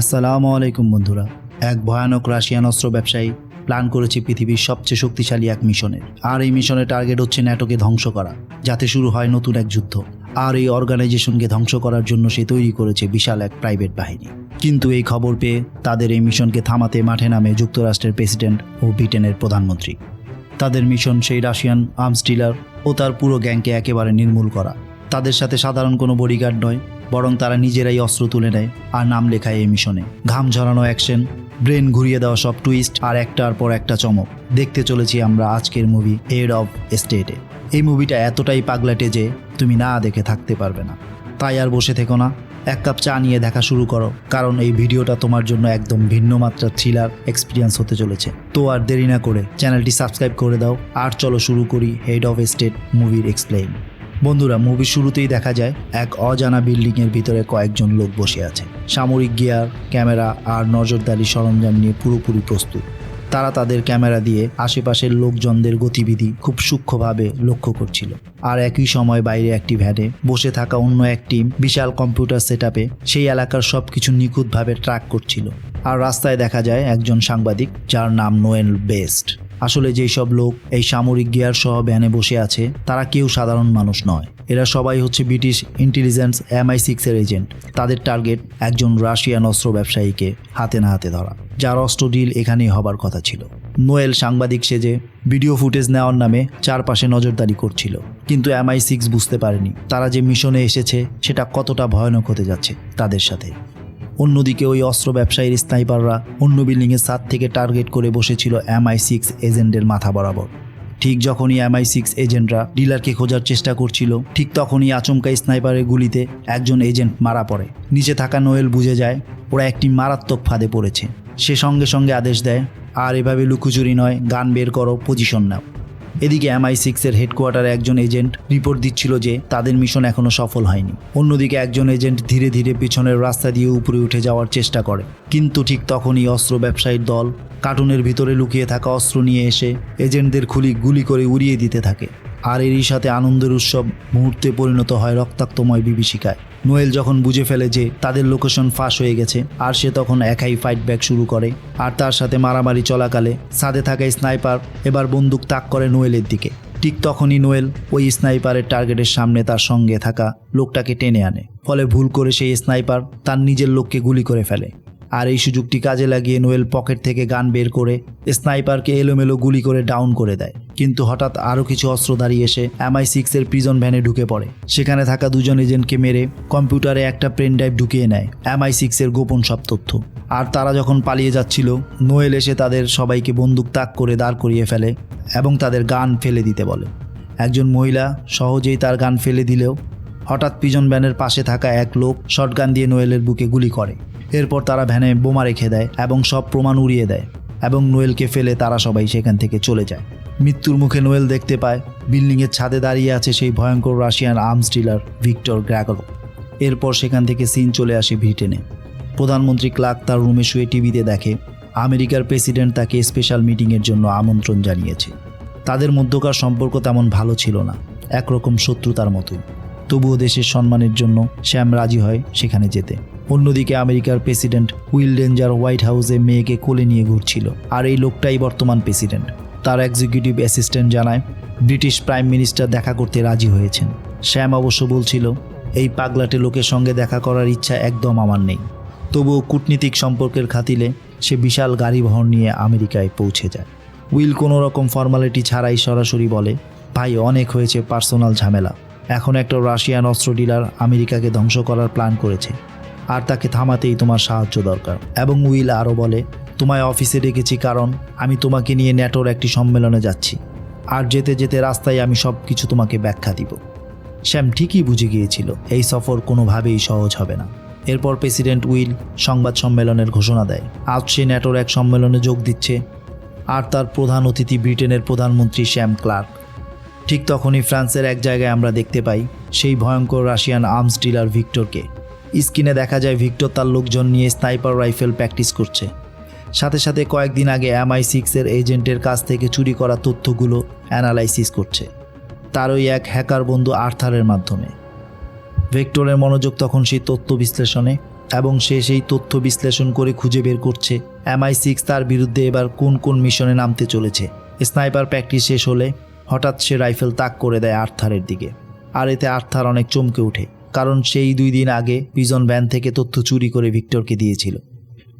আসসালামু আলাইকুম বন্ধুরা। এক ভয়ানক রাশিয়ান অস্ত্র ব্যবসায়ী প্ল্যান করেছে পৃথিবীর সবচেয়ে শক্তিশালী এক মিশনের। আর এই মিশনের টার্গেট হচ্ছে ন্যাটোকে ধ্বংস করা, যাতে শুরু হয় নতুন এক যুদ্ধ। আর এই অর্গানাইজেশনকে ধ্বংস করার জন্য সে তৈরি করেছে বিশাল এক প্রাইভেট বাহিনী। কিন্তু এই খবর পেয়ে তাদের এই মিশনকে থামাতে মাঠে নামে যুক্তরাষ্ট্রের প্রেসিডেন্ট ও ব্রিটেনের প্রধানমন্ত্রী। তাদের মিশন সেই রাশিয়ান আর্মস ডিলার ও তার পুরো গ্যাংকে একেবারে নির্মূল করা। তাদের সাথে সাধারণ কোনো বডিগার্ড নয় বরং তারা নিজেরাই অস্ত্র তুলে নেয় আর নাম লেখায় এই মিশনে। ঘাম ঝরানো অ্যাকশন, ব্রেন ঘুরিয়ে দেওয়া সব টুইস্ট আর একটার পর একটা চমক। দেখতে চলেছি আমরা আজকের মুভি এড অফ স্টেটে এই মুভিটা এতটাই পাগলাটে যে তুমি না দেখে থাকতে পারবে না। তাই আর বসে থেকো না। এক কাপ চা নিয়ে দেখা শুরু করো, কারণ এই ভিডিওটা তোমার জন্য একদম ভিন্ন মাত্রার থ্রিলার এক্সপিরিয়েন্স হতে চলেছে। তো আর দেরি না করে চ্যানেলটি সাবস্ক্রাইব করে দাও। আর চলো শুরু করি হেড অফ স্টেট মুভির এক্সপ্লেইন বন্ধুরা মুভির শুরুতেই দেখা যায় এক অজানা বিল্ডিংয়ের ভিতরে কয়েকজন লোক বসে আছে। সামরিক গিয়ার ক্যামেরা আর নজরদারি সরঞ্জাম নিয়ে পুরোপুরি প্রস্তুত। তারা তাদের ক্যামেরা দিয়ে আশেপাশের লোকজনদের গতিবিধি খুব সূক্ষ্মভাবে লক্ষ্য করছিল। আর একই সময় বাইরে একটি ভ্যানে বসে থাকা অন্য এক টিম বিশাল কম্পিউটার সেট সেই এলাকার সব কিছু নিখুঁতভাবে ট্র্যাক করছিল। আর রাস্তায় দেখা যায় একজন সাংবাদিক, যার নাম নোয়েল বেস্ট। আসলে যেই সব লোক এই সামরিক গিয়ার সহ ভ্যানে বসে আছে, তারা কেউ সাধারণ মানুষ নয়। এরা সবাই হচ্ছে ব্রিটিশ ইন্টেলিজেন্স এমআই সিক্সের এজেন্ট। তাদের টার্গেট একজন রাশিয়ান অস্ত্র ব্যবসায়ীকে হাতে না হাতে ধরা, যার অস্ত্র ডিল এখানেই হবার কথা ছিল। নোয়েল সাংবাদিক সেজে ভিডিও ফুটেজ নেওয়ার নামে চারপাশে নজরদারি করছিল, কিন্তু এমআই সিক্স বুঝতে পারেনি তারা যে মিশনে এসেছে সেটা কতটা ভয়ানক হতে যাচ্ছে তাদের সাথে। অন্যদিকে ওই অস্ত্র ব্যবসায়ীর স্নাইপাররা অন্য বিল্ডিংয়ের ছাদ থেকে টার্গেট করে বসেছিল এমআই সিক্স এজেন্টের মাথা বরাবর। ঠিক যখনই এমআই সিক্স এজেন্টরা ডিলারকে খোঁজার চেষ্টা করছিল, ঠিক তখনই আচমকা স্নাইপারের গুলিতে একজন এজেন্ট মারা পড়ে। নিচে থাকা নোয়েল বুঝে যায়, ওরা একটি মারাত্মক ফাঁদে পড়েছে। সে সঙ্গে সঙ্গে আদেশ দেয়, আর এভাবে লুকোচুরি নয়, গান বের করো পজিশন নাও। এদিকে এমআই সিক্সের হেডকোয়ার্টারে একজন এজেন্ট রিপোর্ট দিচ্ছিল যে তাদের মিশন এখনও সফল হয়নি। অন্যদিকে একজন এজেন্ট ধীরে ধীরে পিছনের রাস্তা দিয়ে উপরে উঠে যাওয়ার চেষ্টা করে। কিন্তু ঠিক তখনই অস্ত্র ব্যবসায়ীর দল কার্টুনের ভিতরে লুকিয়ে থাকা অস্ত্র নিয়ে এসে এজেন্টদের খুলি গুলি করে উড়িয়ে দিতে থাকে। আর এরই সাথে আনন্দের উৎসব মুহূর্তে পরিণত হয় রক্তাক্তময় বিভীষিকায়। নোয়েল যখন বুঝে ফেলে যে তাদের লোকেশন ফাঁস হয়ে গেছে, আর সে তখন একাই ফাইট ব্যাক শুরু করে। আর তার সাথে মারামারি চলাকালে সাথে থাকা স্নাইপার এবার বন্দুক তাক করে নোয়েলের দিকে। ঠিক তখনই নোয়েল ওই স্নাইপারের টার্গেটের সামনে তার সঙ্গে থাকা লোকটাকে টেনে আনে। ফলে ভুল করে সেই স্নাইপার তার নিজের লোককে গুলি করে ফেলে। আর এই সুযোগটি কাজে লাগিয়ে নোয়েল পকেট থেকে গান বের করে স্নাইপারকে এলোমেলো গুলি করে ডাউন করে দেয়। কিন্তু হঠাৎ আরও কিছু অস্ত্রধারী এসে এমআই সিক্সের প্রিজন ভ্যানে ঢুকে পড়ে। সেখানে থাকা দুজন এজেন্টকে মেরে কম্পিউটারে একটা পেন ড্রাইভ ঢুকিয়ে নেয় এমআই সিক্সের গোপন সব তথ্য। আর তারা যখন পালিয়ে যাচ্ছিল, নোয়েল এসে তাদের সবাইকে বন্দুক তাক করে দাঁড় করিয়ে ফেলে এবং তাদের গান ফেলে দিতে বলে। একজন মহিলা সহজেই তার গান ফেলে দিলেও হঠাৎ পিজন ভ্যানের পাশে থাকা এক লোক শটগান দিয়ে নোয়েলের বুকে গুলি করে। এরপর তারা ভ্যানে বোমা রেখে দেয় এবং সব প্রমাণ উড়িয়ে দেয় এবং নোয়েলকে ফেলে তারা সবাই সেখান থেকে চলে যায়। মৃত্যুর মুখে নোয়েল দেখতে পায়, বিল্ডিংয়ের ছাদে দাঁড়িয়ে আছে সেই ভয়ঙ্কর রাশিয়ান আর্মস ডিলার ভিক্টর গ্র্যাগর এরপর সেখান থেকে সিন চলে আসে ব্রিটেনে। প্রধানমন্ত্রী ক্লার্ক তার রুমে শুয়ে টিভিতে দেখে, আমেরিকার প্রেসিডেন্ট তাকে স্পেশাল মিটিংয়ের জন্য আমন্ত্রণ জানিয়েছে। তাদের মধ্যকার সম্পর্ক তেমন ভালো ছিল না, একরকম শত্রুতার মতোই। তবুও দেশের সম্মানের জন্য শ্যাম রাজি হয় সেখানে যেতে। অন্যদিকে আমেরিকার প্রেসিডেন্ট উইল ডেঞ্জার হোয়াইট হাউসে মেয়েকে কোলে নিয়ে ঘুরছিল। আর এই লোকটাই বর্তমান প্রেসিডেন্ট। তার এক্সিকিউটিভ অ্যাসিস্ট্যান্ট জানায়, ব্রিটিশ প্রাইম মিনিস্টার দেখা করতে রাজি হয়েছেন। শ্যাম অবশ্য বলছিল, এই পাগলাটে লোকের সঙ্গে দেখা করার ইচ্ছা একদম আমার নেই। তবুও কূটনীতিক সম্পর্কের খাতিলে সে বিশাল গাড়ি বহন নিয়ে আমেরিকায় পৌঁছে যায়। উইল কোনো রকম ফর্মালিটি ছাড়াই সরাসরি বলে, ভাই, অনেক হয়েছে পার্সোনাল ঝামেলা। এখন একটা রাশিয়ান অস্ত্র ডিলার আমেরিকাকে ধ্বংস করার প্ল্যান করেছে। আর তাকে থামাতেই তোমার সাহায্য দরকার। এবং উইল আরও বলে, তোমায় অফিসে ডেকেছি কারণ আমি তোমাকে নিয়ে ন্যাটোর একটি সম্মেলনে যাচ্ছি। আর যেতে যেতে রাস্তায় আমি সব কিছু তোমাকে ব্যাখ্যা দিব। শ্যাম ঠিকই বুঝে গিয়েছিল, এই সফর কোনোভাবেই সহজ হবে না। এরপর প্রেসিডেন্ট উইল সংবাদ সম্মেলনের ঘোষণা দেয়। আজ সে ন্যাটোর এক সম্মেলনে যোগ দিচ্ছে, আর তার প্রধান অতিথি ব্রিটেনের প্রধানমন্ত্রী শ্যাম ক্লার্ক। ঠিক তখনই ফ্রান্সের এক জায়গায় আমরা দেখতে পাই সেই ভয়ঙ্কর রাশিয়ান আর্মস ডিলার ভিক্টরকে। স্ক্রিনে দেখা যায় ভিক্টর তার লোকজন নিয়ে স্নাইপার রাইফেল প্র্যাকটিস করছে। সাথে সাথে কয়েকদিন আগে এমআই সিক্সের এজেন্টের কাছ থেকে চুরি করা তথ্যগুলো অ্যানালাইসিস করছে। তার ওই এক হ্যাকার বন্ধু আর্থারের মাধ্যমে। ভেক্টরের মনোযোগ তখন সেই তথ্য বিশ্লেষণে এবং সে সেই তথ্য বিশ্লেষণ করে খুঁজে বের করছে এমআই সিক্স তার বিরুদ্ধে এবার কোন কোন মিশনে নামতে চলেছে। স্নাইপার প্র্যাকটিস শেষ হলে হঠাৎ সে রাইফেল তাক করে দেয় আর্থারের দিকে। আর এতে আর্থার অনেক চমকে ওঠে। কারণ সেই দুই দিন আগে পিজন ভ্যান থেকে তথ্য চুরি করে ভিক্টরকে দিয়েছিল।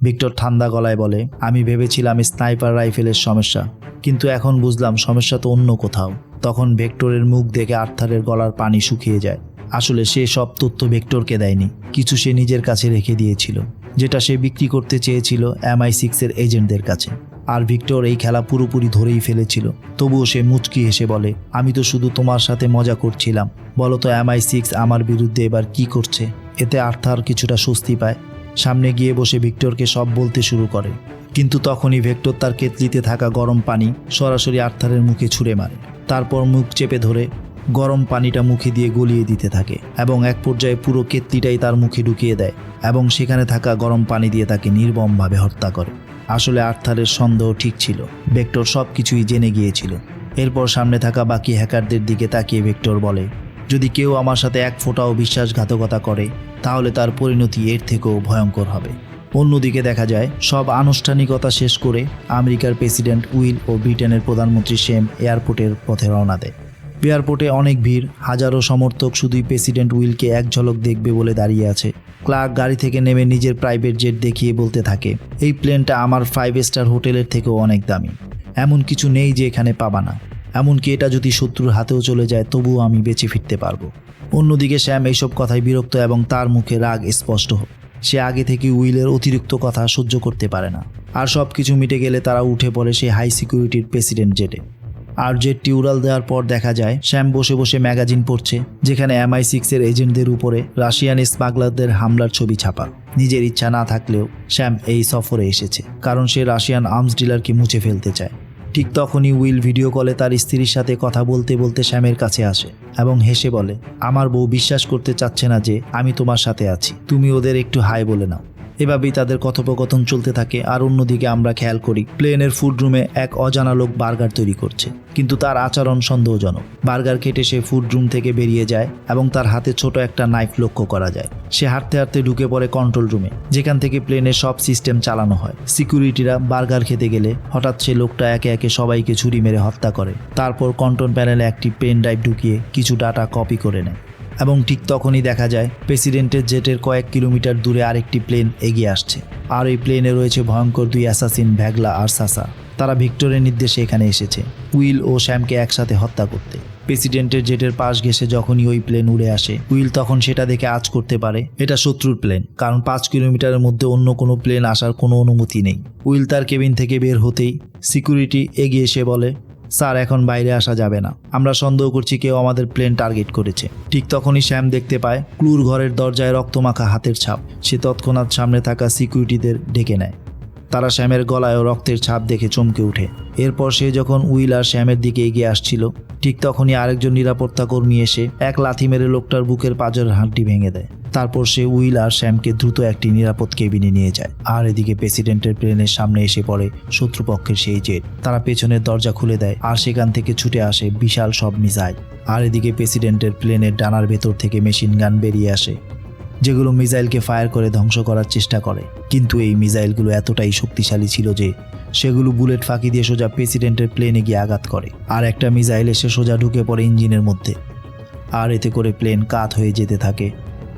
ভিক্টর ঠান্ডা গলায় বলে, আমি ভেবেছিলাম স্নাইপার রাইফেলের সমস্যা, কিন্তু এখন বুঝলাম সমস্যা তো অন্য কোথাও। তখন ভেক্টরের মুখ দেখে আর্থারের গলার পানি শুকিয়ে যায়। আসলে সে সব তথ্য ভেক্টরকে দেয়নি, কিছু সে নিজের কাছে রেখে দিয়েছিল, যেটা সে বিক্রি করতে চেয়েছিল এমআই সিক্সের এজেন্টদের কাছে। আর ভিক্টর এই খেলা পুরোপুরি ধরেই ফেলেছিল। তবুও সে মুচকি হেসে বলে, আমি তো শুধু তোমার সাথে মজা করছিলাম। বলো তো এমআই সিক্স আমার বিরুদ্ধে এবার কি করছে? এতে আর্থার কিছুটা স্বস্তি পায়। সামনে গিয়ে বসে ভিক্টরকে সব বলতে শুরু করে। কিন্তু তখনই ভেক্টর তার কেতলিতে থাকা গরম পানি সরাসরি আর্থারের মুখে ছুঁড়ে মারে। তারপর মুখ চেপে ধরে গরম পানিটা মুখে দিয়ে গলিয়ে দিতে থাকে এবং এক পর্যায়ে পুরো কেতলিটাই তার মুখে ঢুকিয়ে দেয় এবং সেখানে থাকা গরম পানি দিয়ে তাকে নির্মমভাবে হত্যা করে। আসলে আর্থারের সন্দেহ ঠিক ছিল। ভেক্টর সব কিছুই জেনে গিয়েছিল। এরপর সামনে থাকা বাকি হ্যাকারদের দিকে তাকিয়ে ভেক্টর বলে, যদি কেউ আমার সাথে এক ফোঁটাও বিশ্বাসঘাতকতা করে, তাহলে তার পরিণতি এর থেকেও ভয়ঙ্কর হবে। অন্যদিকে দেখা যায়, সব আনুষ্ঠানিকতা শেষ করে আমেরিকার প্রেসিডেন্ট উইল ও ব্রিটেনের প্রধানমন্ত্রী শেম এয়ারপোর্টের পথে রওনা দেয়। এয়ারপোর্টে অনেক ভিড়, হাজারো সমর্থক শুধুই প্রেসিডেন্ট উইলকে এক ঝলক দেখবে বলে দাঁড়িয়ে আছে। ক্লার্ক গাড়ি থেকে নেমে নিজের প্রাইভেট জেট দেখিয়ে বলতে থাকে, এই প্লেনটা আমার ফাইভ স্টার হোটেলের থেকেও অনেক দামি। এমন কিছু নেই যে এখানে পাবা না। এমনকি এটা যদি শত্রুর হাতেও চলে যায়, তবুও আমি বেঁচে ফিরতে পারব। অন্যদিকে শ্যাম এইসব কথায় বিরক্ত এবং তার মুখে রাগ স্পষ্ট। সে আগে থেকে উইলের অতিরিক্ত কথা সহ্য করতে পারে না। আর সব কিছু মিটে গেলে তারা উঠে পড়ে সেই হাই সিকিউরিটির প্রেসিডেন্ট জেটে। আর জেটটি টিউরাল দেওয়ার পর দেখা যায়, শ্যাম বসে বসে ম্যাগাজিন পড়ছে, যেখানে এমআই সিক্সের এজেন্টদের উপরে রাশিয়ান স্মাগলারদের হামলার ছবি ছাপা। নিজের ইচ্ছা না থাকলেও শ্যাম এই সফরে এসেছে, কারণ সে রাশিয়ান আর্মস ডিলারকে মুছে ফেলতে চায়। ঠিক তখনই উইল ভিডিও কলে তার স্ত্রীর সাথে কথা বলতে বলতে শ্যামের কাছে আসে এবং হেসে বলে, আমার বউ বিশ্বাস করতে চাচ্ছে না যে আমি তোমার সাথে আছি, তুমি ওদের একটু হাই বলে নাও। এভাবেই তাদের কথোপকথন চলতে থাকে আর অন্যদিকে আমরা খেয়াল করি, প্লেনের ফুড রুমে এক অজানা লোক বার্গার তৈরি করছে। কিন্তু তার আচরণ সন্দেহজনক। বার্গার কেটে সে ফুড রুম থেকে বেরিয়ে যায় এবং তার হাতে ছোট একটা নাইফ লক্ষ্য করা যায়। সে হাঁটতে হাঁটতে ঢুকে পড়ে কন্ট্রোল রুমে, যেখান থেকে প্লেনের সব সিস্টেম চালানো হয়। সিকিউরিটিরা বার্গার খেতে গেলে হঠাৎ সে লোকটা একে একে সবাইকে ছুরি মেরে হত্যা করে। তারপর কন্ট্রোল প্যানেলে একটি পেন ড্রাইভ ঢুকিয়ে কিছু ডাটা কপি করে নেয়। এবং ঠিক তখনই দেখা যায়, প্রেসিডেন্টের জেটের কয়েক কিলোমিটার দূরে আরেকটি প্লেন এগিয়ে আসছে। আর এই প্লেনে রয়েছে ভয়ঙ্কর দুই অ্যাসাসিন, ভ্যাগলা আর সাসা। তারা ভিক্টরের নির্দেশে এখানে এসেছে, উইল ও শ্যামকে একসাথে হত্যা করতে। প্রেসিডেন্টের জেটের পাশ ঘেসে যখনই ওই প্লেন উড়ে আসে, উইল তখন সেটা দেখে আজ করতে পারে, এটা শত্রুর প্লেন, কারণ পাঁচ কিলোমিটারের মধ্যে অন্য কোনো প্লেন আসার কোনো অনুমতি নেই। উইল তার কেবিন থেকে বের হতেই সিকিউরিটি এগিয়ে এসে বলে স্যার, এখন বাইরে আসা যাবে না। আমরা সন্দেহ করছি কেউ আমাদের প্লেন টার্গেট করেছে। ঠিক তখনই শ্যাম দেখতে পায়, ক্লুর ঘরের দরজায় রক্তমাখা হাতের ছাপ। সে তৎক্ষণাৎ সামনে থাকা সিকিউরিটিদের ডেকে নেয়। তারা শ্যামের গলায় রক্তের ছাপ দেখে চমকে ওঠে এরপর সে যখন উইল আর শ্যামের দিকে এগিয়ে আসছিল, ঠিক তখনই আরেকজন নিরাপত্তা কর্মী এসে এক লাথি মেরে লোকটার বুকের পাঁজরের হাঁটটি ভেঙে দেয়। তারপর সে উইল আর শ্যামকে দ্রুত একটি নিরাপদ কেবিনে নিয়ে যায়। আর এদিকে প্রেসিডেন্টের প্লেনের সামনে এসে পড়ে শত্রুপক্ষের সেই জেট তারা পেছনের দরজা খুলে দেয় আর সেখান থেকে ছুটে আসে বিশাল সব মিসাইল। আর এদিকে প্রেসিডেন্টের প্লেনের ডানার ভেতর থেকে মেশিন গান বেরিয়ে আসে। যেগুলো মিসাইলকে ফায়ার করে ধ্বংস করার চেষ্টা করে। কিন্তু এই মিসাইলগুলো এতটাই শক্তিশালী ছিল যে, সেগুলো বুলেট ফাঁকি দিয়ে সোজা প্রেসিডেন্টের প্লেনে গিয়ে আঘাত করে। আর একটা মিসাইল এসে সোজা ঢুকে পড়ে ইঞ্জিনের মধ্যে। আর এতে করে প্লেন কাত হয়ে যেতে থাকে।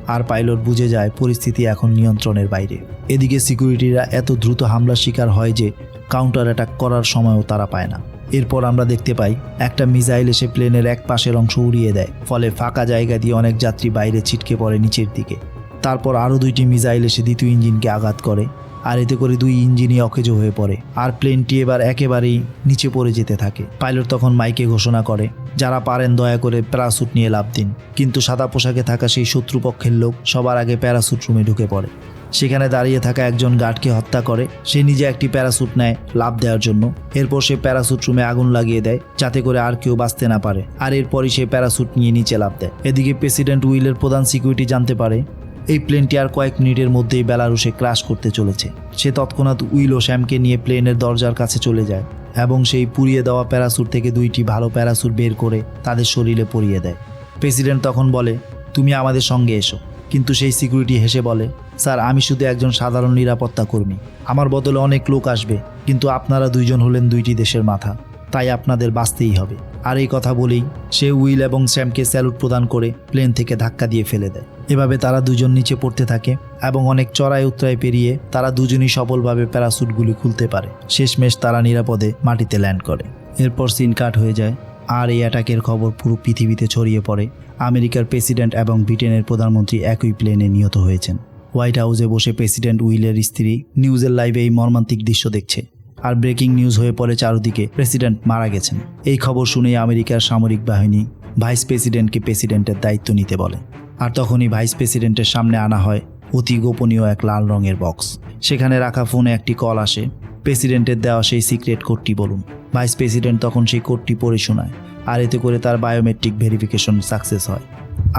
আর পাইলট বুঝে যায় পরিস্থিতি এখন নিয়ন্ত্রণের বাইরে। এদিকে সিকিউরিটিরা এত দ্রুত হামলার শিকার হয় যে, কাউন্টার অ্যাটাক করার সময়ও তারা পায় না। এরপর আমরা দেখতে পাই, একটা মিসাইল এসে প্লেনের এক পাশের অংশ উড়িয়ে দেয়, ফলে ফাঁকা জায়গা দিয়ে অনেক যাত্রী বাইরে ছিটকে পড়ে নিচের দিকে। তারপর আরও দুইটি মিসাইল এসে দ্বিতীয় ইঞ্জিনকে আঘাত করে, আর এতে করে দুই ইঞ্জিনই অকেজো হয়ে পড়ে, আর প্লেনটি এবার একেবারেই নিচে পড়ে যেতে থাকে। পাইলট তখন মাইকে ঘোষণা করে, যারা পারেন দয়া করে প্যারাসুট নিয়ে লাভ দিন। কিন্তু সাদা পোশাকে থাকা সেই শত্রুপক্ষের লোক সবার আগে প্যারাসুট রুমে ঢুকে পড়ে। সেখানে দাঁড়িয়ে থাকা একজন গার্ডকে হত্যা করে। সে নিজে একটি প্যারাসুট নেয় লাভ দেওয়ার জন্য। এরপর সে প্যারাসুট রুমে আগুন লাগিয়ে দেয়, যাতে করে আর কেউ বাঁচতে না পারে। আর এরপরই সে প্যারাসুট নিয়ে নিচে লাভ দেয়। এদিকে প্রেসিডেন্ট উইলের প্রধান সিকিউরিটি জানতে পারে, এই প্লেনটি আর কয়েক মিনিটের মধ্যেই বেলারুশে ক্রাশ করতে চলেছে। সে তৎক্ষণাৎ উইল ও শ্যামকে নিয়ে প্লেনের দরজার কাছে চলে যায় এবং সেই পুড়িয়ে দেওয়া প্যারাসুট থেকে দুইটি ভালো প্যারাসুট বের করে তাদের শরীরে পরিয়ে দেয়। প্রেসিডেন্ট তখন বলে, তুমি আমাদের সঙ্গে এসো। কিন্তু সেই সিকিউরিটি হেসে বলে, স্যার, আমি শুধু একজন সাধারণ নিরাপত্তা কর্মী। আমার বদলে অনেক লোক আসবে, কিন্তু আপনারা দুইজন হলেন দুইটি দেশের মাথা। তাই আপনাদের বাঁচতেই হবে। আর এই কথা বলেই সে উইল এবং স্যামকে স্যালুট প্রদান করে প্লেন থেকে ধাক্কা দিয়ে ফেলে দেয়। এভাবে তারা দুজন নিচে পড়তে থাকে এবং অনেক চড়াই উত্তরায় পেরিয়ে তারা দুজনই সফলভাবে প্যারাসুটগুলি খুলতে পারে। শেষমেশ তারা নিরাপদে মাটিতে ল্যান্ড করে। এরপর সিন কাট হয়ে যায়। আর এই অ্যাটাকের খবর পুরো পৃথিবীতে ছড়িয়ে পড়ে। আমেরিকার প্রেসিডেন্ট এবং ব্রিটেনের প্রধানমন্ত্রী একই প্লেনে নিহত হয়েছেন। হোয়াইট হাউসে বসে প্রেসিডেন্ট উইলের স্ত্রী নিউজের লাইভে এই মর্মান্তিক দৃশ্য দেখছে। আর ব্রেকিং নিউজ হয়ে পড়ে চারদিকে, প্রেসিডেন্ট মারা গেছেন। এই খবর শুনে আমেরিকার সামরিক বাহিনী ভাইস প্রেসিডেন্টকে প্রেসিডেন্টের দায়িত্ব নিতে বলে। আর তখনই ভাইস প্রেসিডেন্টের সামনে আনা হয় অতি গোপনীয় এক লাল রঙের বক্স। সেখানে রাখা ফোনে একটি কল আসে। প্রেসিডেন্টের দেওয়া সেই সিক্রেট কোডটি বলুন। ভাইস প্রেসিডেন্ট তখন সেই কোডটি পড়ে শোনায়, আর এতে করে তার বায়োমেট্রিক ভেরিফিকেশন সাকসেস হয়।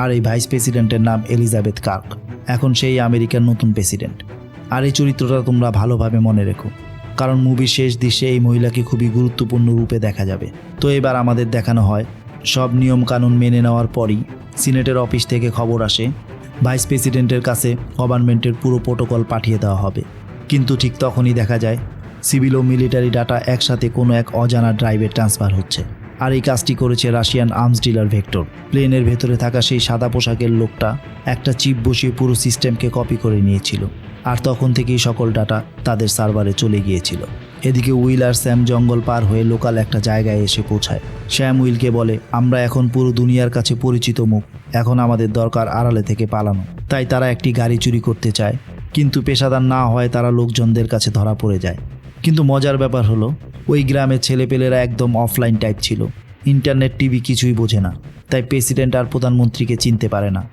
আর এই ভাইস প্রেসিডেন্টের নাম এলিজাবেথ কার্ক এখন সেই আমেরিকার নতুন প্রেসিডেন্ট আর এই চরিত্রটা তোমরা ভালোভাবে মনে রেখো, কারণ মুভির শেষ দৃশ্যে এই মহিলাকে খুবই গুরুত্বপূর্ণ রূপে দেখা যাবে। তো এবার আমাদের দেখানো হয়, সব নিয়ম কানুন মেনে নেওয়ার পরই সিনেটের অফিস থেকে খবর আসে ভাইস প্রেসিডেন্টের কাছে গভর্নমেন্টের পুরো প্রোটোকল পাঠিয়ে দেওয়া হবে। কিন্তু ঠিক তখনই দেখা যায় সিভিল ও মিলিটারি ডাটা একসাথে কোনো এক অজানা ড্রাইভে ট্রান্সফার হচ্ছে। আর এই কাজটি করেছে রাশিয়ান আর্মস ডিলার ভেক্টর। প্লেনের ভেতরে থাকা সেই সাদা পোশাকের লোকটা একটা চিপ বসিয়ে পুরো সিস্টেমকে কপি করে নিয়েছিল। আর তখন থেকেই সকল ডাটা তাদের সার্ভারে চলে গিয়েছিল। এদিকে উইল আর স্যাম জঙ্গল পার হয়ে লোকাল একটা জায়গায় এসে পৌঁছায়। শ্যাম উইলকে বলে, আমরা এখন পুরো দুনিয়ার কাছে পরিচিত মুখ। এখন আমাদের দরকার আড়ালে থেকে পালানো। তাই তারা একটি গাড়ি চুরি করতে চায়, কিন্তু পেশাদার না হয় তারা লোকজনদের কাছে ধরা পড়ে যায়। কিন্তু মজার ব্যাপার হলো, ওই গ্রামের ছেলেপেলেরা একদম অফলাইন টাইপ ছিল। ইন্টারনেট টিভি কিছুই বোঝে না। তাই প্রেসিডেন্ট আর প্রধানমন্ত্রীকে চিনতে পারে না।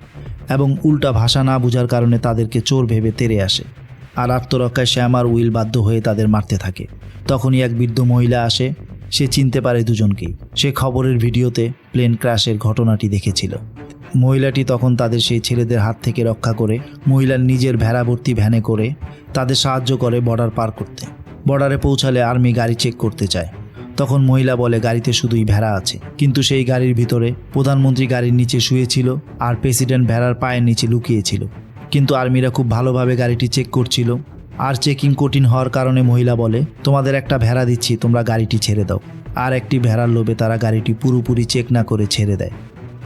এবং উল্টা ভাষা না বোঝার কারণে তাদেরকে চোর ভেবে তেরে আসে। আর আত্মরক্ষায় শ্যাম আর উইল বাধ্য হয়ে তাদের মারতে থাকে। তখনই এক বৃদ্ধ মহিলা আসে। সে চিনতে পারে দুজনকেই। সে খবরের ভিডিওতে প্লেন ক্র্যাশের ঘটনাটি দেখেছিল। মহিলাটি তখন তাদের সেই ছেলেদের হাত থেকে রক্ষা করে মহিলার নিজের ভেড়াভর্তি ভ্যানে করে তাদের সাহায্য করে বর্ডার পার করতে। বর্ডারে পৌঁছালে আর্মি গাড়ি চেক করতে চায়। তখন মহিলা বলে, গাড়িতে শুধুই ভেড়া আছে। কিন্তু সেই গাড়ির ভিতরে প্রধানমন্ত্রী গাড়ির নিচে শুয়েছিল আর প্রেসিডেন্ট ভেড়ার পায়ের নিচে লুকিয়েছিল। কিন্তু আর্মিরা খুব ভালোভাবে গাড়িটি চেক করছিল। আর চেকিং কঠিন হওয়ার কারণে মহিলা বলে, তোমাদের একটা ভেড়া দিচ্ছি, তোমরা গাড়িটি ছেড়ে দাও। আর একটি ভেড়ার লোভে তারা গাড়িটি পুরোপুরি চেক না করে ছেড়ে দেয়।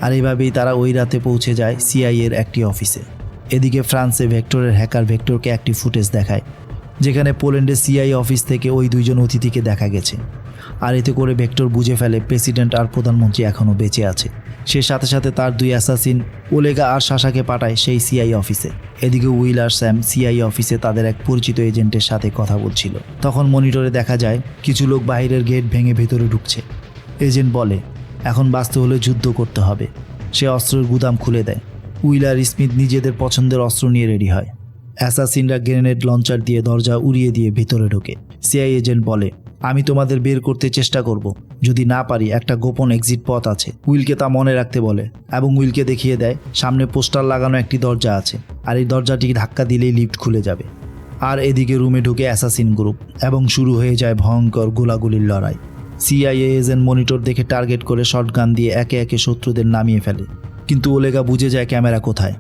আর এইভাবেই তারা ওই রাতে পৌঁছে যায় সিআইএর একটি অফিসে। এদিকে ফ্রান্সে ভেক্টরের হ্যাকার ভেক্টরকে একটি ফুটেজ দেখায়। যেখানে পোল্যান্ডের সিআই অফিস থেকে ওই দুইজন অতিথিকে দেখা গেছে। আর এতে করে ভেক্টর বুঝে ফেলে প্রেসিডেন্ট আর প্রধানমন্ত্রী এখনও বেঁচে আছে। সে সাথে সাথে তার দুই অ্যাসাসিন ওলেগা আর শাসাকে পাঠায় সেই সিআই অফিসে। এদিকে উইল আর স্যাম সিআই অফিসে তাদের এক পরিচিত এজেন্টের সাথে কথা বলছিল। তখন মনিটরে দেখা যায়, কিছু লোক বাইরের গেট ভেঙে ভেতরে ঢুকছে। এজেন্ট বলে, এখন বাঁচতে হলে যুদ্ধ করতে হবে। সে অস্ত্রের গুদাম খুলে দেয়। উইল আর স্মিথ নিজেদের পছন্দের অস্ত্র নিয়ে রেডি হয়। অ্যাসাসিনরা গ্রেনেড লঞ্চার দিয়ে দরজা উড়িয়ে দিয়ে ভিতরে ঢোকে। সিআই এজেন্ট বলে, আমি তোমাদের বের করতে চেষ্টা করব। যদি না পারি, একটা গোপন এক্সিট পথ আছে। উইলকে তা মনে রাখতে বলে এবং উইলকে দেখিয়ে দেয়, সামনে পোস্টার লাগানো একটি দরজা আছে, আর এই দরজাটি ধাক্কা দিলেই লিফট খুলে যাবে। আর এদিকে রুমে ঢুকে অ্যাসাসিন গ্রুপ এবং শুরু হয়ে যায় ভয়ঙ্কর গোলাগুলির লড়াই। সিআইএ এজেন্ট মনিটর দেখে টার্গেট করে শটগান দিয়ে একে একে শত্রুদের নামিয়ে ফেলে। কিন্তু ওলেগা বুঝে যায় ক্যামেরা কোথায়।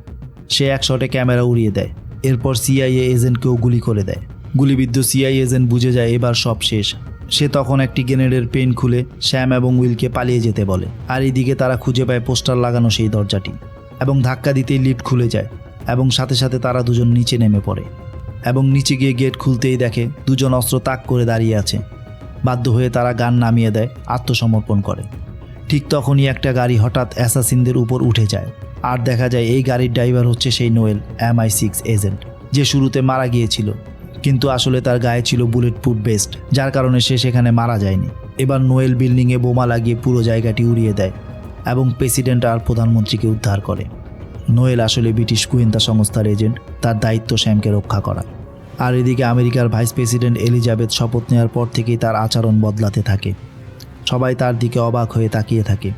সে এক শটে ক্যামেরা উড়িয়ে দেয়। এরপর সিআইএ এজেন্টকেও গুলি করে দেয়। গুলিবিদ্ধ সিআই এজেন্ট বুঝে যায় এবার সব শেষ। সে তখন একটি গ্রেনেডের পেন খুলে শ্যাম এবং উইলকে পালিয়ে যেতে বলে। আর এইদিকে তারা খুঁজে পায় পোস্টার লাগানো সেই দরজাটি এবং ধাক্কা দিতেই লিফট খুলে যায় এবং সাথে সাথে তারা দুজন নিচে নেমে পড়ে এবং নিচে গিয়ে গেট খুলতেই দেখে দুজন অস্ত্র তাক করে দাঁড়িয়ে আছে। বাধ্য হয়ে তারা গান নামিয়ে দেয়, আত্মসমর্পণ করে। ঠিক তখনই একটা গাড়ি হঠাৎ অ্যাসাসিনদের উপর উঠে যায়। আর দেখা যায় এই গাড়ির ড্রাইভার হচ্ছে সেই Noel, M I six agent, যে শুরুতে মারা গিয়েছিল। কিন্তু আসলে তার গায়ে ছিল বুলেট প্রুফ বেস্ট যার কারণে সে সেখানে মারা যায়নি। এবার নোয়েল বিল্ডিংয়ে বোমা লাগিয়ে পুরো জায়গাটি উড়িয়ে দেয় এবং প্রেসিডেন্ট আর প্রধানমন্ত্রীকে উদ্ধার করে। নোয়েল আসলে ব্রিটিশ গোয়েন্দা সংস্থার এজেন্ট, তার দায়িত্ব শ্যামকে রক্ষা করা। আর এদিকে আমেরিকার ভাইস প্রেসিডেন্ট এলিজাবেথ শপথ নেওয়ার পর থেকেই তার আচরণ বদলাতে থাকে। সবাই তার দিকে অবাক হয়ে তাকিয়ে থাকে।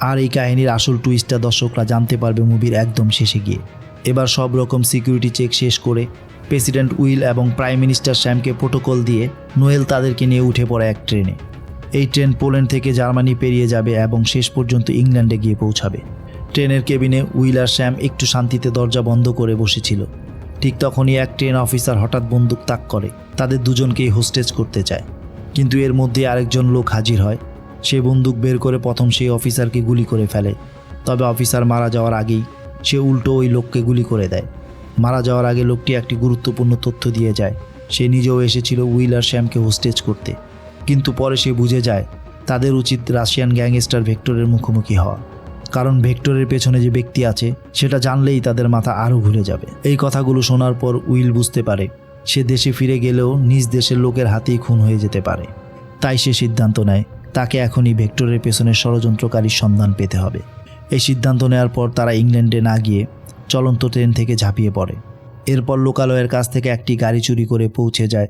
আর এই কাহিনীর আসল টুইস্টটা দর্শকরা জানতে পারবে মুভির একদম শেষে গিয়ে। এবার সব রকম সিকিউরিটি চেক শেষ করে প্রেসিডেন্ট উইল এবং প্রাইম মিনিস্টার শ্যামকে প্রোটোকল দিয়ে নোয়েল তাদেরকে নিয়ে উঠে পড়ে এক ট্রেনে। এই ট্রেন পোল্যান্ড থেকে জার্মানি পেরিয়ে যাবে এবং শেষ পর্যন্ত ইংল্যান্ডে গিয়ে পৌঁছাবে। ট্রেনের কেবিনে উইল আর শ্যাম একটু শান্তিতে দরজা বন্ধ করে বসেছিল। ঠিক তখনই এক ট্রেন অফিসার হঠাৎ বন্দুক তাক করে। তাদের দুজনকেই হোস্টেজ করতে চায়। কিন্তু এর মধ্যে আরেকজন লোক হাজির হয়। সে বন্দুক বের করে প্রথম সেই অফিসারকে গুলি করে ফেলে। তবে অফিসার মারা যাওয়ার আগেই সে উল্টো ওই লোককে গুলি করে দেয়। মারা যাওয়ার আগে লোকটি একটি গুরুত্বপূর্ণ তথ্য দিয়ে যায়। সে নিজেও এসেছিল উইল আর শ্যামকে হোস্টেজ করতে। কিন্তু পরে সে বুঝে যায়, তাদের উচিত রাশিয়ান গ্যাংস্টার ভেক্টরের মুখোমুখি হওয়া। কারণ ভেক্টরের পেছনে যে ব্যক্তি আছে, সেটা জানলেই তাদের মাথা আরও ঘুরে যাবে। এই কথাগুলো শোনার পর উইল বুঝতে পারে, সে দেশে ফিরে গেলেও নিজ দেশের লোকের হাতেই খুন হয়ে যেতে পারে। তাই সে সিদ্ধান্ত নেয় তাকে এখনই ভেক্টরের পেছনে ষড়যন্ত্রকারীর সন্ধান পেতে হবে। এই সিদ্ধান্ত নেওয়ার পর তারা ইংল্যান্ডে না গিয়ে চলন্ত ট্রেন থেকে ঝাঁপিয়ে পড়ে। এরপর লোকালয়ের কাছ থেকে একটি গাড়ি চুরি করে পৌঁছে যায়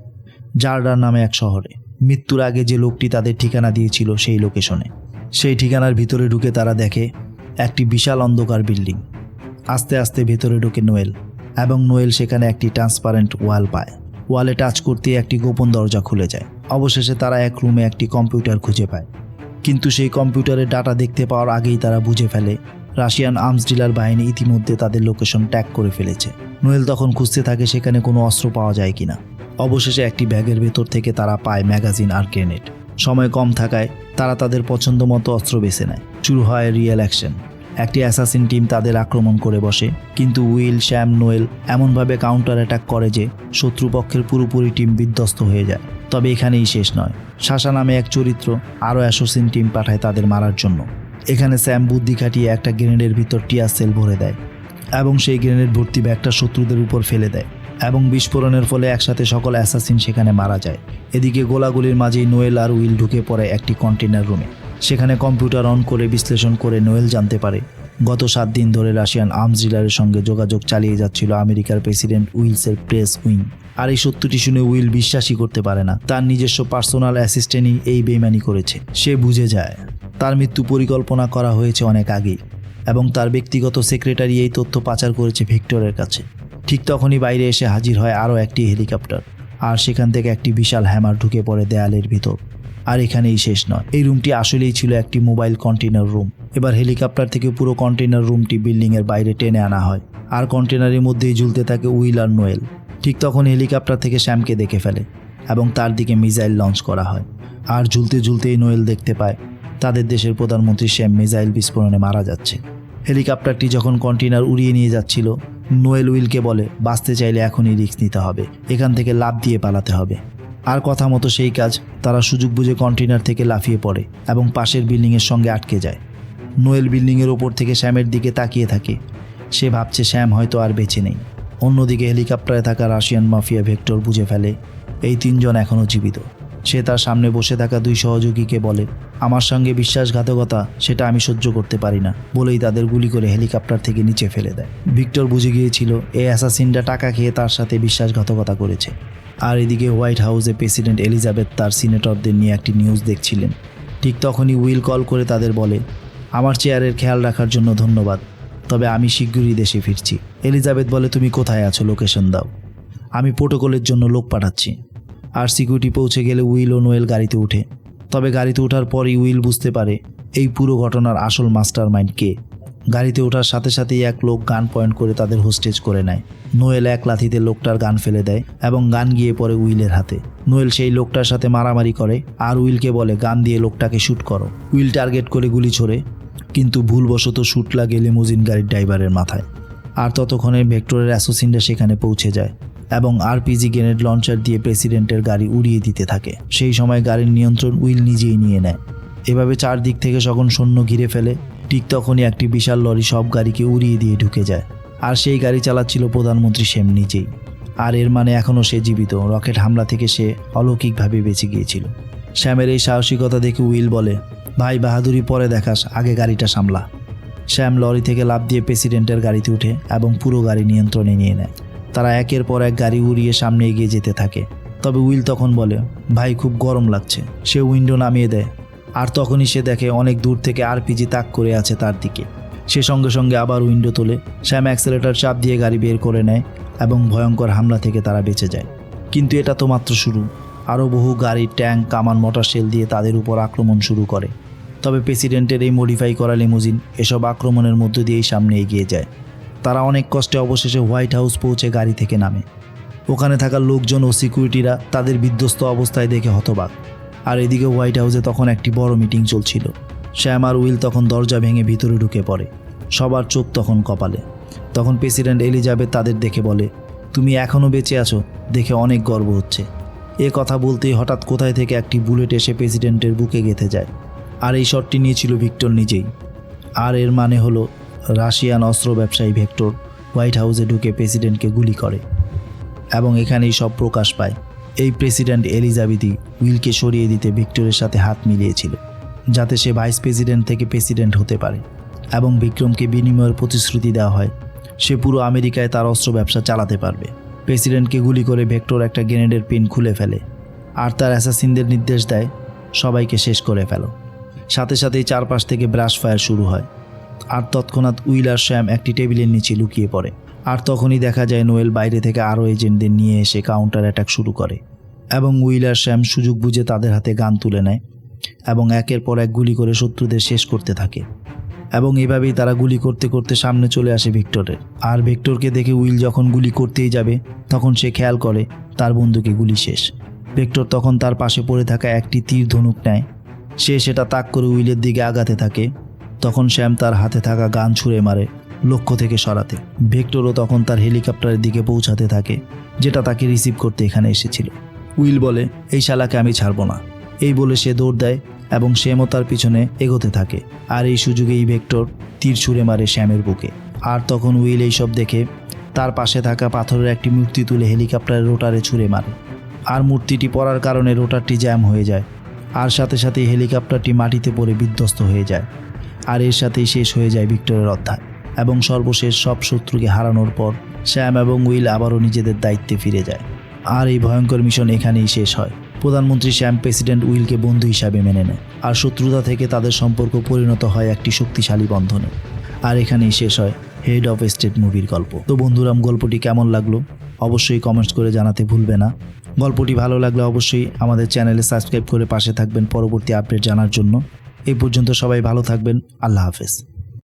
জার্ডার নামে এক শহরে। মৃত্যুর আগে যে লোকটি তাদের ঠিকানা দিয়েছিল সেই লোকেশনে। সেই ঠিকানার ভিতরে ঢুকে তারা দেখে একটি বিশাল অন্ধকার বিল্ডিং। আস্তে আস্তে ভেতরে ঢোকে নোয়েল এবং নোয়েল সেখানে একটি ট্রান্সপারেন্ট ওয়াল পায়। ওয়ালে টাচ করতে একটি গোপন দরজা খুলে যায়। অবশেষে তারা এক রুমে একটি কম্পিউটার খুঁজে পায়। কিন্তু সেই কম্পিউটারের ডাটা দেখতে পাওয়ার আগেই তারা বুঝে ফেলে, রাশিয়ান আর্মস ডিলার বাহিনী ইতিমধ্যে তাদের লোকেশন ট্যাগ করে ফেলেছে। নোয়েল তখন খুঁজতে থাকে সেখানে কোনো অস্ত্র পাওয়া যায় কিনা। অবশেষে একটি ব্যাগের ভেতর থেকে তারা পায় ম্যাগাজিন আর গ্রেনেড। সময় কম থাকায় তারা তাদের পছন্দ মতো অস্ত্র বেছে নেয়। শুরু হয় রিয়েল অ্যাকশন। একটি অ্যাসাসিন টিম তাদের আক্রমণ করে বসে, কিন্তু উইল, শ্যাম, নোয়েল এমনভাবে কাউন্টার অ্যাটাক করে যে শত্রুপক্ষের পুরোপুরি টিম বিধ্বস্ত হয়ে যায়। তবে এখানেই শেষ নয়। শাসা নামে এক চরিত্র আরও অ্যাসোসিন টিম পাঠায় তাদের মারার জন্য। এখানে স্যাম বুদ্ধি খাটিয়ে একটা গ্রেনেডের ভিতর টিয়ার সেল ভরে দেয় এবং সেই গ্রেনেড ভর্তি ব্যাগটা শত্রুদের উপর ফেলে দেয় এবং বিস্ফোরণের ফলে একসাথে সকল অ্যাসাসিন সেখানে মারা যায়। এদিকে গোলাগুলির মাঝেই নোয়েল আর উইল ঢুকে পড়ে একটি কন্টেনার রুমে। সেখানে কম্পিউটার অন করে বিশ্লেষণ করে নোয়েল জানতে পারে, গত সাত দিন ধরে রাশিয়ান আর্মস ডিলারের সঙ্গে যোগাযোগ চালিয়ে যাচ্ছিল আমেরিকার প্রেসিডেন্ট উইলসের প্রেস উইং। আর এই সত্যটি শুনে উইল বিশ্বাসই করতে পারে না। তার নিজস্ব পার্সোনাল অ্যাসিস্ট্যান্টই এই বেইমানি করেছে। সে বুঝে যায়, তার মৃত্যু পরিকল্পনা করা হয়েছে অনেক আগেই, এবং তার ব্যক্তিগত সেক্রেটারি এই তথ্য পাচার করেছে ভিক্টরের কাছে। ঠিক তখনই বাইরে এসে হাজির হয় আরও একটি হেলিকপ্টার, আর সেখান থেকে একটি বিশাল হ্যামার ঢুকে পড়ে দেয়ালের ভিতর। আর এখানেই শেষ নয়। এই রুমটি আসলেই ছিল একটি মোবাইল কন্টেনার রুম। এবার হেলিকপ্টার থেকে পুরো কন্টেনার রুমটি বিল্ডিংয়ের বাইরে টেনে আনা হয়। আর কন্টেনারের মধ্যেই ঝুলতে থাকে উইল আর নোয়েল। ঠিক তখন হেলিকপ্টার থেকে শ্যামকে দেখে ফেলে এবং তার দিকে মিসাইল লঞ্চ করা হয়। আর ঝুলতে ঝুলতেই নোয়েল দেখতে পায়, তাদের দেশের প্রধানমন্ত্রী শ্যাম মিসাইল বিস্ফোরণে মারা যাচ্ছে। হেলিকপ্টারটি যখন কন্টেনার উড়িয়ে নিয়ে যাচ্ছিল, নোয়েল উইলকে বলে, বাঁচতে চাইলে এখনই রিস্ক নিতে হবে, এখান থেকে লাভ দিয়ে পালাতে হবে। আর কথা মতো সেই কাজ তারা সুযোগ বুঝে কন্টেনার থেকে লাফিয়ে পড়ে এবং পাশের বিল্ডিংয়ের সঙ্গে আটকে যায়। নোয়েল বিল্ডিংয়ের ওপর থেকে শ্যামের দিকে তাকিয়ে থাকে। সে ভাবছে শ্যাম হয়তো আর বেঁচে নেই। অন্যদিকে হেলিকপ্টারে থাকা রাশিয়ান মাফিয়া ভেক্টর বুঝে ফেলে, এই তিনজন এখনও জীবিত। সে তার সামনে বসে থাকা দুই সহযোগীকে বলে, আমার সঙ্গে বিশ্বাসঘাতকতা, সেটা আমি সহ্য করতে পারি না। বলেই তাদের গুলি করে হেলিকপ্টার থেকে নিচে ফেলে দেয়। ভিক্টর বুঝে গিয়েছিল, এ অ্যাসাসিনটা টাকা খেয়ে তার সাথে বিশ্বাসঘাতকতা করেছে। আর এদিকে হোয়াইট হাউসে প্রেসিডেন্ট এলিজাবেথ তার সিনেটরদের নিয়ে একটি নিউজ দেখছিলেন। ঠিক তখনই উইল কল করে তাদের বলে, আমার চেয়ারের খেয়াল রাখার জন্য ধন্যবাদ। তবে আমি শীঘ্রই দেশে ফিরছি। এলিজাবেথ বলে, তুমি কোথায় আছো? লোকেশন দাও। আমি প্রোটোকলের জন্য লোক পাঠাচ্ছি। আর সিকিউরিটি পৌঁছে গেলে উইল ও নোয়েল গাড়িতে উঠে। তবে গাড়িতে ওঠার পরই উইল বুঝতে পারে, এই পুরো ঘটনার আসল মাস্টার মাইন্ড কে। গাড়িতে ওঠার সাথে সাথেই এক লোক গান পয়েন্ট করে তাদের হোস্টেজ করে নেয়। নোয়েল এক লাথিতে লোকটার গান ফেলে দেয় এবং গান গিয়ে পড়ে উইলের হাতে। নোয়েল সেই লোকটার সাথে মারামারি করে, আর উইলকে বলে, গান দিয়ে লোকটাকে শ্যুট করো। উইল টার্গেট করে গুলি ছোড়ে। কিন্তু ভুলবশত শ্যুট লাগে লিমুজিন গাড়ির ড্রাইভারের মাথায়। আর ততক্ষণে ভেক্টরের অ্যাসোসিনরা সেখানে পৌঁছে যায় এবং আরপিজি গ্রেনেড লঞ্চার দিয়ে প্রেসিডেন্টের গাড়ি উড়িয়ে দিতে থাকে। সেই সময় গাড়ির নিয়ন্ত্রণ উইল নিজেই নিয়ে নেয়। এভাবে চারদিক থেকে যখন সৈন্য ঘিরে ফেলে, ঠিক তখনই একটি বিশাল লরি সব গাড়িকে উড়িয়ে দিয়ে ঢুকে যায়। আর সেই গাড়ি চালাচ্ছিল প্রধানমন্ত্রী সেম নিজেই। আর এর মানে এখনও সে জীবিত, রকেট হামলা থেকে সে অলৌকিকভাবে বেঁচে গিয়েছিল। শ্যামের এই সাহসিকতা দেখে উইল বলে ভাই বাহাদুরি পরে দেখাস, আগে গাড়িটা সামলা। শ্যাম লরি থেকে লাফ দিয়ে প্রেসিডেন্টের গাড়িতে উঠে এবং পুরো গাড়ি নিয়ন্ত্রণে নিয়ে নেয়। তারা একের পর এক গাড়ি উড়িয়ে সামনে এগিয়ে যেতে থাকে। তবে উইল তখন বলে, ভাই, খুব গরম লাগছে। সে উইন্ডো নামিয়ে দেয়। আর তখনই সে দেখে অনেক দূর থেকে আরপিজি তাক করে আছে তার দিকে। সে সঙ্গে সঙ্গে আবার উইন্ডো তোলে। শ্যাম অ্যাক্সেলেটার চাপ দিয়ে গাড়ি বের করে নেয় এবং ভয়ঙ্কর হামলা থেকে তারা বেঁচে যায়। কিন্তু এটা তো মাত্র শুরু। আরও বহু গাড়ি, ট্যাঙ্ক, কামান মোটর শেল দিয়ে তাদের উপর আক্রমণ শুরু করে। তবে প্রেসিডেন্টের এই মডিফাই করা লিমুজিন এসব আক্রমণের মধ্য দিয়েই সামনে এগিয়ে যায়। তারা অনেক কষ্টে অবশেষে হোয়াইট হাউস পৌঁছে গাড়ি থেকে নামে। ওখানে থাকা লোকজন ও সিকিউরিটিরা তাদের বিধ্বস্ত অবস্থায় দেখে হতবাক। আর এদিকে হোয়াইট হাউসে তখন একটি বড় মিটিং চলছিল। শ্যাম আর উইল তখন দরজা ভেঙে ভিতরে ঢুকে পড়ে। সবার চোখ তখন কপালে। তখন প্রেসিডেন্ট এলিজাবেথ তাদের দেখে বলে, তুমি এখনও বেঁচে আছো, দেখে অনেক গর্ব হচ্ছে। এ কথা বলতেই হঠাৎ কোথায় থেকে একটি বুলেট এসে প্রেসিডেন্টের বুকে গেঁথে যায়। আর এই শটটি নিয়েছিল ভিক্টর নিজেই। আর এর মানে হলো, রাশিয়ান অস্ত্র ব্যবসায়ী ভেক্টর হোয়াইট হাউসে ঢুকে প্রেসিডেন্টকে গুলি করে এবং এখানেই সব প্রকাশ পায়। এই প্রেসিডেন্ট এলিজাবেথই উইলকে সরিয়ে দিতে ভিক্টরের সাথে হাত মিলিয়েছিল, যাতে সে ভাইস প্রেসিডেন্ট থেকে প্রেসিডেন্ট হতে পারে এবং বিক্রমকে বিনিময়ের প্রতিশ্রুতি দেওয়া হয়, সে পুরো আমেরিকায় তার অস্ত্র ব্যবসা চালাতে পারবে। প্রেসিডেন্টকে গুলি করে ভেক্টর একটা গ্রেনেডের পিন খুলে ফেলে, আর তার অ্যাসাসিনদের নির্দেশ দেয়, সবাইকে শেষ করে ফেলো। সাথে সাথেই চারপাশ থেকে ব্রাশ ফায়ার শুরু হয়। আর তৎক্ষণাৎ উইল আর শ্যাম একটি টেবিলের নিচে লুকিয়ে পড়ে। আর তখনই দেখা যায় নোয়েল বাইরে থেকে আরও এজেন্টদের নিয়ে এসে কাউন্টার অ্যাটাক শুরু করে এবং উইল আর শ্যাম সুযোগ বুঝে তাদের হাতে গান তুলে নেয় এবং একের পর এক গুলি করে শত্রুদের শেষ করতে থাকে। এবং এভাবেই তারা গুলি করতে করতে সামনে চলে আসে ভিক্টরের। আর ভিক্টরকে দেখে উইল যখন গুলি করতেই যাবে, তখন সে খেয়াল করে তার বন্ধুকে গুলি শেষ। ভিক্টর তখন তার পাশে পড়ে থাকা একটি তীর ধনুক নেয় সে সেটা তাক করে উইলের দিকে আগাতে থাকে। তখন শ্যাম তার হাতে থাকা গান ছুঁড়ে মারে, লক্ষ্য থেকে সরাতে। ভেক্টরও তখন তার হেলিকপ্টারের দিকে পৌঁছাতে থাকে, যেটা তাকে রিসিভ করতে এখানে এসেছিল। উইল বলে, এই শালাকে আমি ছাড়বো না। এই বলে সে দৌড় দেয় এবং শ্যামও তার পিছনে এগোতে থাকে। আর এই সুযোগেই ভেক্টর তীর ছুঁড়ে মারে শ্যামের বুকে। আর তখন উইল এইসব দেখে তার পাশে থাকা পাথরের একটি মূর্তি তুলে হেলিকপ্টারের রোটারে ছুঁড়ে মারে। আর মূর্তিটি পড়ার কারণে রোটারটি জ্যাম হয়ে যায়। আর সাথে সাথে হেলিকপ্টারটি মাটিতে পড়ে বিধ্বস্ত হয়ে যায়। আর এর সাথেই শেষ হয়ে যায় ভিক্টরের অধ্যায়। এবং সর্বশেষ সব শত্রুকে হারানোর পর শ্যাম এবং উইল আবারও নিজেদের দায়িত্বে ফিরে যায়। আর এই ভয়ঙ্কর মিশন এখানেই শেষ হয়। প্রধানমন্ত্রী শ্যাম প্রেসিডেন্ট উইলকে বন্ধু হিসাবে মেনে নেয়। আর শত্রুতা থেকে তাদের সম্পর্ক পরিণত হয় একটি শক্তিশালী বন্ধনে। আর এখানেই শেষ হয় হেড অফ স্টেট মুভির গল্প। তো বন্ধুরাম গল্পটি কেমন লাগল? অবশ্যই কমেন্টস করে জানাতে ভুলবে না। গল্পটি ভালো লাগলে অবশ্যই আমাদের চ্যানেলে সাবস্ক্রাইব করে পাশে থাকবেন পরবর্তী আপডেট জানার জন্য। এই পর্যন্ত সবাই ভালো থাকবেন। আল্লাহ হাফেজ।